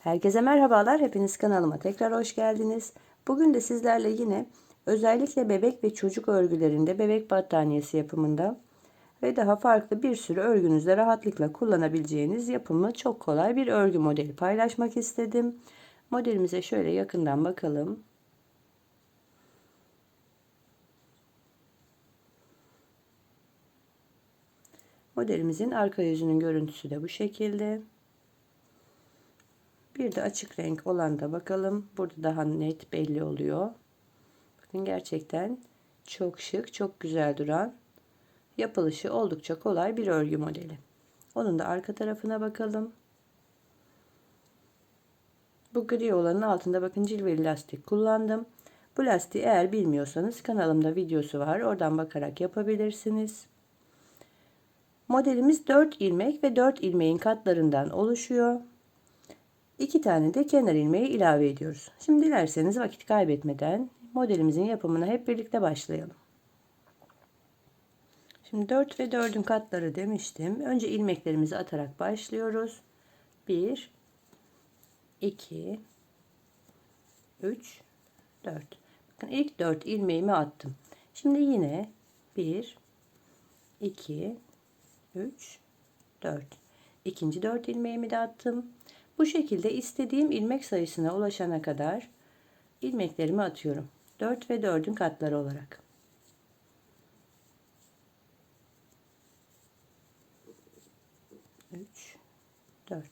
Herkese merhabalar. Hepiniz kanalıma tekrar hoş geldiniz. Bugün de sizlerle yine özellikle bebek ve çocuk örgülerinde bebek battaniyesi yapımında ve daha farklı bir sürü örgünüzde rahatlıkla kullanabileceğiniz yapımı çok kolay bir örgü modeli paylaşmak istedim. Modelimize şöyle yakından bakalım. Modelimizin arka yüzünün görüntüsü de bu şekilde. Bir de açık renk olan da bakalım. Burada daha net belli oluyor. Bakın gerçekten çok şık, çok güzel duran, yapılışı oldukça kolay bir örgü modeli. Onun da arka tarafına bakalım. Bu gri olanın altında bakın cilveli lastik kullandım. Bu lastiği eğer bilmiyorsanız kanalımda videosu var. Oradan bakarak yapabilirsiniz. Modelimiz 4 ilmek ve 4 ilmeğin katlarından oluşuyor. 2 tane de kenar ilmeği ilave ediyoruz. Şimdi dilerseniz vakit kaybetmeden modelimizin yapımına hep birlikte başlayalım. Şimdi 4 ve 4'ün katları demiştim. Önce ilmeklerimizi atarak başlıyoruz. 1 2 3 4 Bakın ilk 4 ilmeğimi attım. Şimdi yine 1 2 3 4 ikinci 4 ilmeğimi de attım. Bu şekilde istediğim ilmek sayısına ulaşana kadar ilmeklerimi atıyorum. 4 ve 4'ün katları olarak. Üç, dört.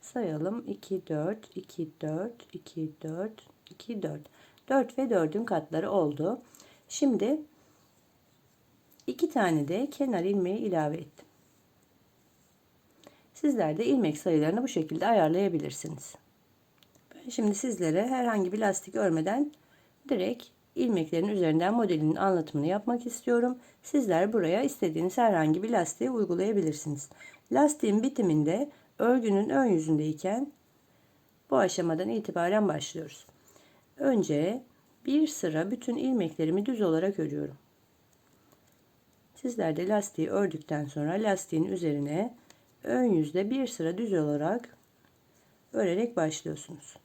Sayalım. 2, 4, 2, 4, 2, 4, 2, 4. 4 ve 4'ün katları oldu. Şimdi iki tane de kenar ilmeği ilave ettim. Sizler de ilmek sayılarını bu şekilde ayarlayabilirsiniz. Ben şimdi sizlere herhangi bir lastik örmeden direkt ilmeklerin üzerinden modelinin anlatımını yapmak istiyorum. Sizler buraya istediğiniz herhangi bir lastiği uygulayabilirsiniz. Lastiğin bitiminde örgünün ön yüzündeyken bu aşamadan itibaren başlıyoruz. Önce bir sıra bütün ilmeklerimi düz olarak örüyorum. Sizler de lastiği ördükten sonra lastiğin üzerine ön yüzde bir sıra düz olarak örerek başlıyorsunuz.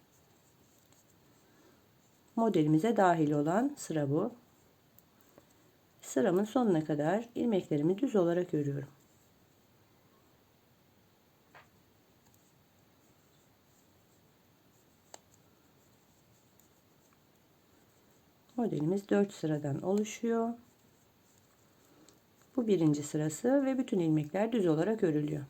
Modelimize dahil olan sıra bu. Sıramın sonuna kadar ilmeklerimi düz olarak örüyorum. Modelimiz 4 sıradan oluşuyor. Bu birinci sırası ve bütün ilmekler düz olarak örülüyor.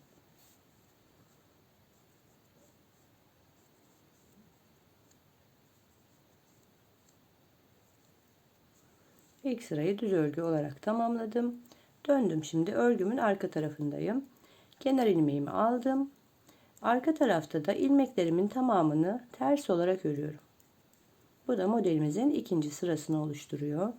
İlk sırayı düz örgü olarak tamamladım. Döndüm şimdi örgümün arka tarafındayım. Kenar ilmeğimi aldım. Arka tarafta da ilmeklerimin tamamını ters olarak örüyorum. Bu da modelimizin ikinci sırasını oluşturuyor.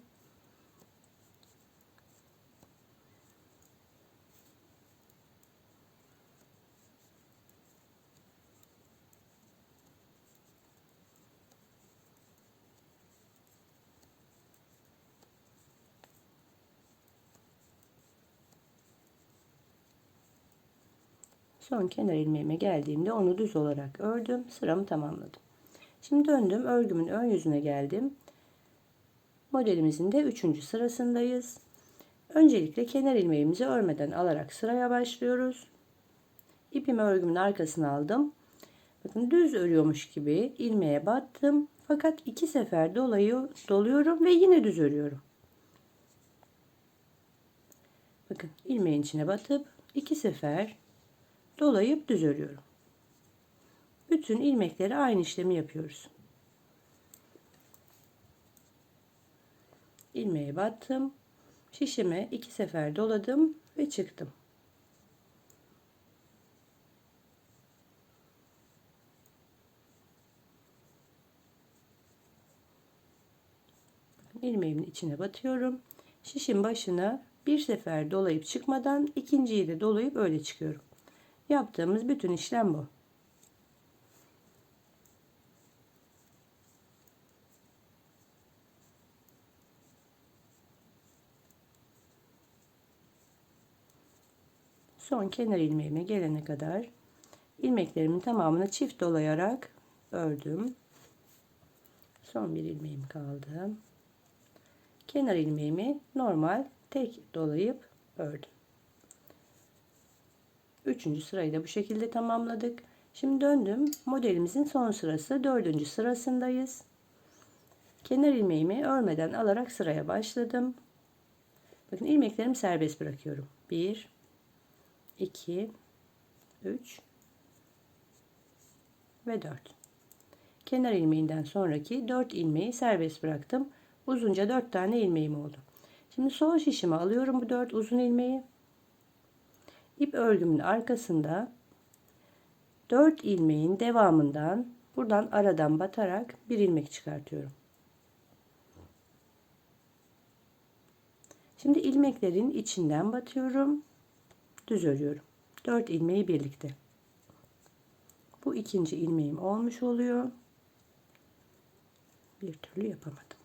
Son kenar ilmeğime geldiğimde onu düz olarak ördüm. Sıramı tamamladım. Şimdi döndüm. Örgümün ön yüzüne geldim. Modelimizin de 3. sırasındayız. Öncelikle kenar ilmeğimizi örmeden alarak sıraya başlıyoruz. İpimi örgümün arkasına aldım. Bakın düz örüyormuş gibi ilmeğe battım. Fakat iki sefer dolayı doluyorum ve yine düz örüyorum. Bakın ilmeğin içine batıp iki sefer dolayıp düz örüyorum. Bütün ilmekleri aynı işlemi yapıyoruz. ilmeğe battım. Şişime iki sefer doladım ve çıktım. ilmeğimin içine batıyorum. Şişin başına bir sefer dolayıp çıkmadan ikinciyi de dolayıp öyle çıkıyorum. Yaptığımız bütün işlem bu. Son kenar ilmeğime gelene kadar ilmeklerimin tamamını çift dolayarak ördüm. Son bir ilmeğim kaldı. Kenar ilmeğimi normal tek dolayıp ördüm. Üçüncü sırayı da bu şekilde tamamladık. Şimdi döndüm. Modelimizin son sırası dördüncü sırasındayız. Kenar ilmeğimi örmeden alarak sıraya başladım. Bakın ilmeklerimi serbest bırakıyorum. 1 2 3 ve 4. Kenar ilmeğinden sonraki 4 ilmeği serbest bıraktım. Uzunca 4 tane ilmeğim oldu. Şimdi sol şişime alıyorum bu 4 uzun ilmeği. İp örgümün arkasında 4 ilmeğin devamından buradan aradan batarak bir ilmek çıkartıyorum. Şimdi ilmeklerin içinden batıyorum. Düz örüyorum. 4 ilmeği birlikte. Bu ikinci ilmeğim olmuş oluyor. Bir türlü yapamadım.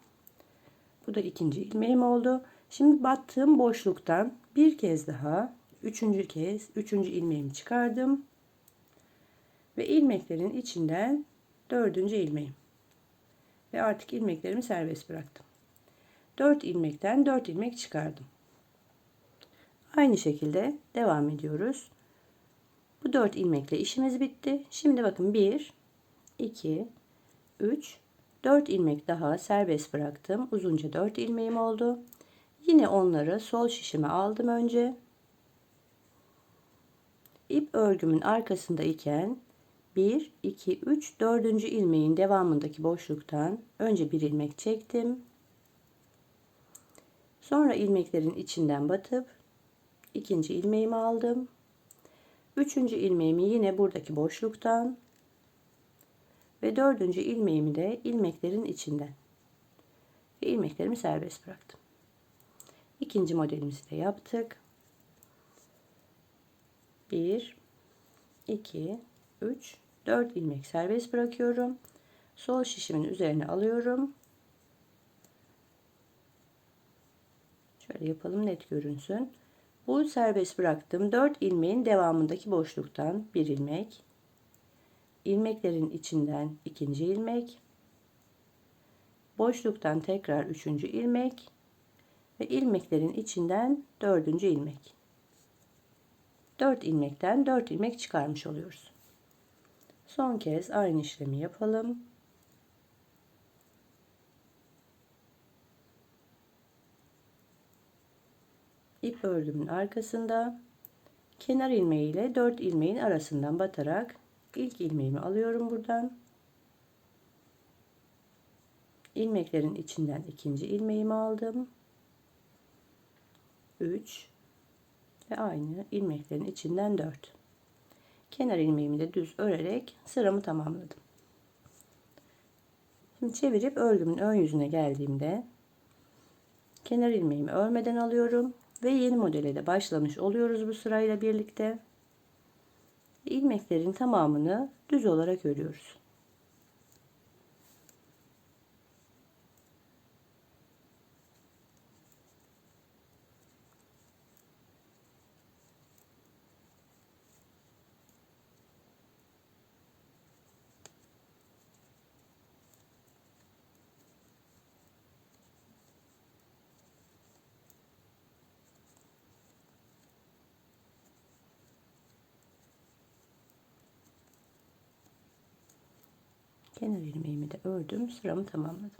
Bu da ikinci ilmeğim oldu. Şimdi battığım boşluktan bir kez daha üçüncü kez üçüncü ilmeğimi çıkardım. Ve ilmeklerin içinden dördüncü ilmeğim. Ve artık ilmeklerimi serbest bıraktım. 4 ilmekten 4 ilmek çıkardım. Aynı şekilde devam ediyoruz. Bu 4 ilmekle işimiz bitti. Şimdi bakın 1 2 3 4 ilmek daha serbest bıraktım. Uzunca 4 ilmeğim oldu. Yine onları sol şişime aldım önce. İp örgümün arkasında iken 1 2 3 4. ilmeğin devamındaki boşluktan önce bir ilmek çektim. Sonra ilmeklerin içinden batıp ikinci ilmeğimi aldım. Üçüncü ilmeğimi yine buradaki boşluktan ve dördüncü ilmeğimi de ilmeklerin içinden ve ilmeklerimi serbest bıraktım. İkinci modelimizi de yaptık. 1 2 3 4 ilmek serbest bırakıyorum. Sol şişimin üzerine alıyorum. Şöyle yapalım net görünsün. Bu serbest bıraktım. 4 ilmeğin devamındaki boşluktan bir ilmek. ilmeklerin içinden ikinci ilmek. Boşluktan tekrar üçüncü ilmek ve ilmeklerin içinden dördüncü ilmek. 4 ilmekten 4 ilmek çıkarmış oluyoruz. Son kez aynı işlemi yapalım. ip örgümün arkasında kenar ilmeği ile 4 ilmeğin arasından batarak ilk ilmeğimi alıyorum buradan. ilmeklerin içinden ikinci ilmeğimi aldım. 3 ve aynı ilmeklerin içinden 4. Kenar ilmeğimi de düz örerek sıramı tamamladım. Şimdi çevirip örgümün ön yüzüne geldiğimde kenar ilmeğimi örmeden alıyorum ve yeni modele de başlamış oluyoruz bu sırayla birlikte. ilmeklerin tamamını düz olarak örüyoruz. Kenar ilmeğimi de ördüm. Sıramı tamamladım.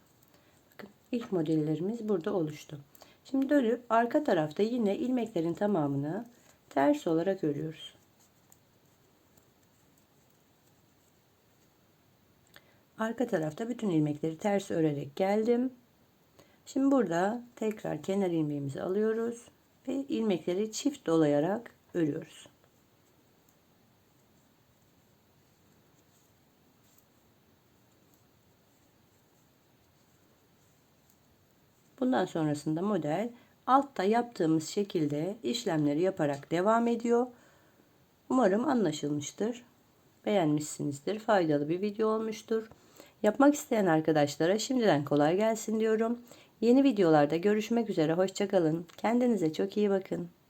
Bakın ilk modellerimiz burada oluştu. Şimdi dönüp arka tarafta yine ilmeklerin tamamını ters olarak örüyoruz. Arka tarafta bütün ilmekleri ters örerek geldim. Şimdi burada tekrar kenar ilmeğimizi alıyoruz ve ilmekleri çift dolayarak örüyoruz Bundan sonrasında model altta yaptığımız şekilde işlemleri yaparak devam ediyor. Umarım anlaşılmıştır. Beğenmişsinizdir. Faydalı bir video olmuştur. Yapmak isteyen arkadaşlara şimdiden kolay gelsin diyorum. Yeni videolarda görüşmek üzere. Hoşçakalın. Kendinize çok iyi bakın.